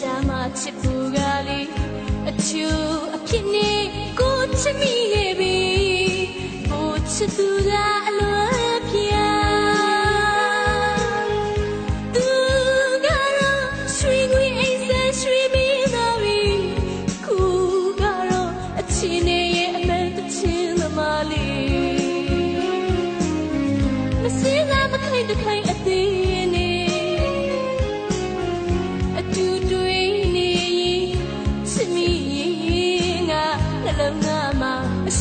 ကြားမှာချစ်ဘူးကလေးအချူအဖြစ်နဲ့ကိုချစ်မိနေပြီကိုချစ်သူလား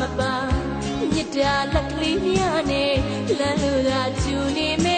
မပန်းမြစ်တာလက်ကလေးများနဲ့လမ်းလိုသာကျူနေမယ်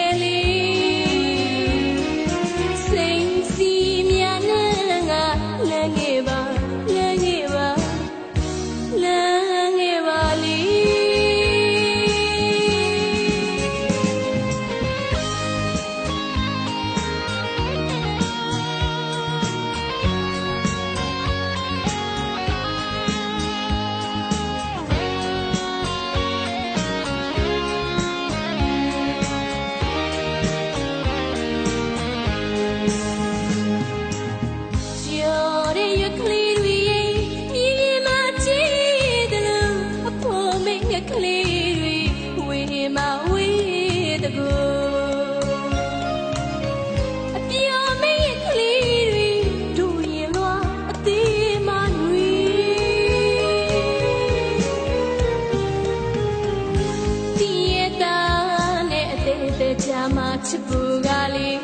နာမှာချစ်ဖို့ကလေး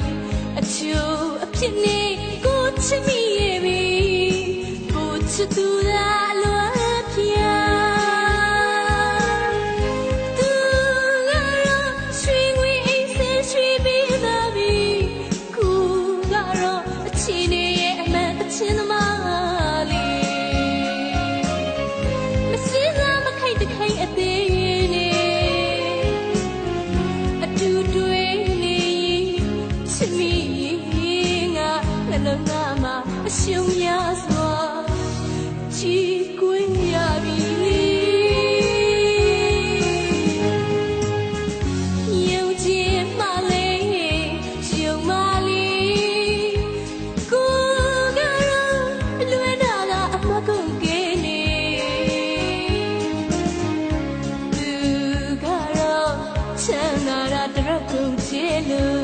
အချို့အဖြစ်နေကိုချစ်မိရဲ့ပြီကိုချစ်သူလားလွယ်ပြာသူကတော့ရွှေငွေအိမ်စေးရွှေပြီးသားပြီကိုကတော့အချင်းရဲ့အမှန်အချင်းသမား လုံငါမှာအရှုံးများစွာချီကွင်းရပြီချမ်းသာရတဲ့ရုပ်ချေလို့